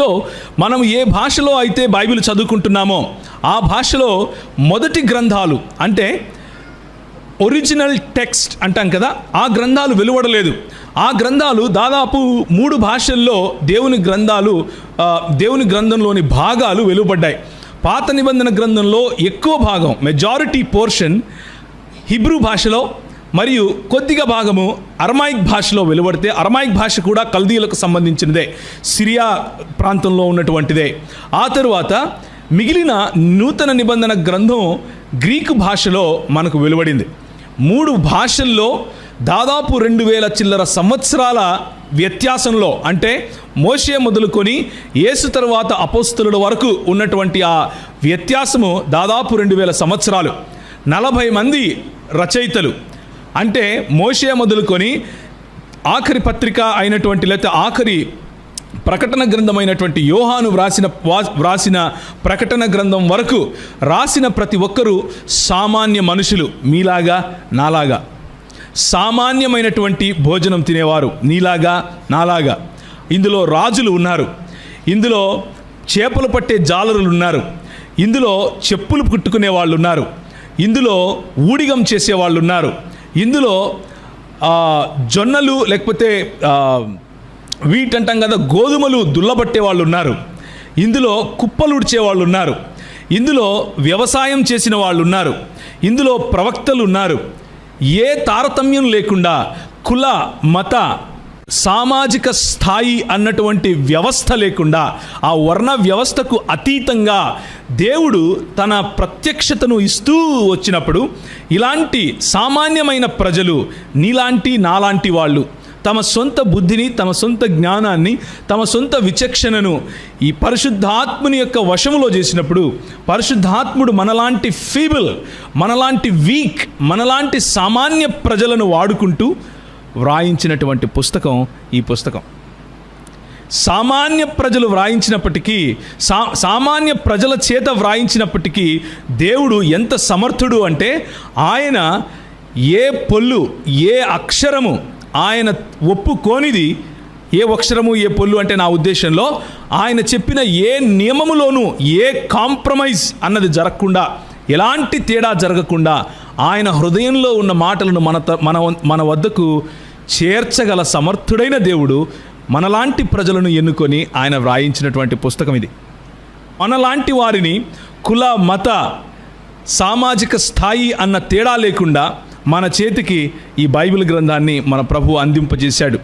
So మనం ఏ భాషలో అయితే బైబిల్ చదువుకుంటున్నామో ఆ భాషలో మొదటి గ్రంథాలు అంటే ఒరిజినల్ టెక్స్ట్ అంటాం కదా ఆ గ్రంథాలు వెలువడలేదు. ఆ గ్రంథాలు దాదాపు మూడు భాషల్లో దేవుని గ్రంథాలు దేవుని గ్రంథంలోని భాగాలు వెలువడ్డాయి. పాత నిబంధన గ్రంథంలో ఎక్కువ భాగం మెజారిటీ పోర్షన్ హిబ్రూ భాషలో మరియు కొద్దిగా భాగము అరమాయిక్ భాషలో వెలువడితే అరమాయిక్ భాష కూడా కల్దీలకు సంబంధించినదే సిరియా ప్రాంతంలో ఉన్నటువంటిదే. ఆ తరువాత మిగిలిన నూతన నిబంధన గ్రంథం గ్రీకు భాషలో మనకు వెలువడింది. మూడు భాషల్లో దాదాపు రెండు వేల చిల్లర సంవత్సరాల వ్యత్యాసంలో అంటే మోషే మొదలుకొని యేసు తరువాత అపోస్తుల వరకు ఉన్నటువంటి ఆ వ్యత్యాసము దాదాపు రెండు వేల సంవత్సరాలు. నలభై మంది రచయితలు అంటే మోషే మొదలుకొని ఆఖరి పత్రిక అయినటువంటి లేకపోతే ఆఖరి ప్రకటన గ్రంథమైనటువంటి యోహాను వ్రాసిన వ్రాసిన ప్రకటన గ్రంథం వరకు రాసిన ప్రతి ఒక్కరూ సామాన్య మనుషులు మీలాగా నాలాగా. సామాన్యమైనటువంటి భోజనం తినేవారు నీలాగా నాలాగా. ఇందులో రాజులు ఉన్నారు. ఇందులో చేపలు పట్టే జాలరులు ఉన్నారు. ఇందులో చెప్పులు కుట్టుకునే వాళ్ళు ఉన్నారు ఇందులో ఊడిగం చేసే వాళ్ళు ఉన్నారు ఇందులో జొన్నలు లేకపోతే ఆ, వీట్ అంటాం కదా గోధుమలు దుల్లబట్టే వాళ్ళు ఉన్నారు ఇందులో కుప్పలు ఉడిచే వాళ్ళు ఉన్నారు ఇందులో వ్యవసాయం చేసిన వాళ్ళు ఉన్నారు ఇందులో ప్రవక్తలు ఉన్నారు ఏ తారతమ్యం లేకుండా కుల మత సామాజిక స్థాయి అన్నటువంటి వ్యవస్థ లేకుండా ఆ వర్ణ వ్యవస్థకు అతీతంగా దేవుడు తన ప్రత్యక్షతను ఇస్తూ వచ్చినప్పుడు ఇలాంటి సామాన్యమైన ప్రజలు నీలాంటి నాలాంటి వాళ్ళు తమ సొంత బుద్ధిని తమ సొంత జ్ఞానాన్ని తమ సొంత విచక్షణను ఈ పరిశుద్ధాత్ముని యొక్క వశములో చేసినప్పుడు పరిశుద్ధాత్ముడు మనలాంటి ఫీబుల్ మనలాంటి వీక్ మనలాంటి సామాన్య ప్రజలను వాడుకుంటూ వ్రాయించినటువంటి పుస్తకం ఈ పుస్తకం. సామాన్య ప్రజలు వ్రాయించినప్పటికీ సా సామాన్య ప్రజల చేత వ్రాయించినప్పటికీ దేవుడు ఎంత సమర్థుడు అంటే ఆయన ఏ పొల్లు ఏ అక్షరము ఆయన ఒప్పుకోనిది ఏ అక్షరము ఏ పొల్లు అంటే నా ఉద్దేశంలో ఆయన చెప్పిన ఏ నియమములోనూ ఏ కాంప్రమైజ్ అన్నది జరగకుండా ఎలాంటి తేడా జరగకుండా ఆయన హృదయంలో ఉన్న మాటలను మన త- మన మన వద్దకు చేర్చగల సమర్థుడైన దేవుడు మనలాంటి ప్రజలను ఎన్నుకొని ఆయన వ్రాయించినటువంటి పుస్తకం ఇది. మనలాంటి వారిని కుల మత సామాజిక స్థాయి అన్న తేడా లేకుండా మన చేతికి ఈ బైబిల్ గ్రంథాన్ని మన ప్రభు అందింపజేశాడు.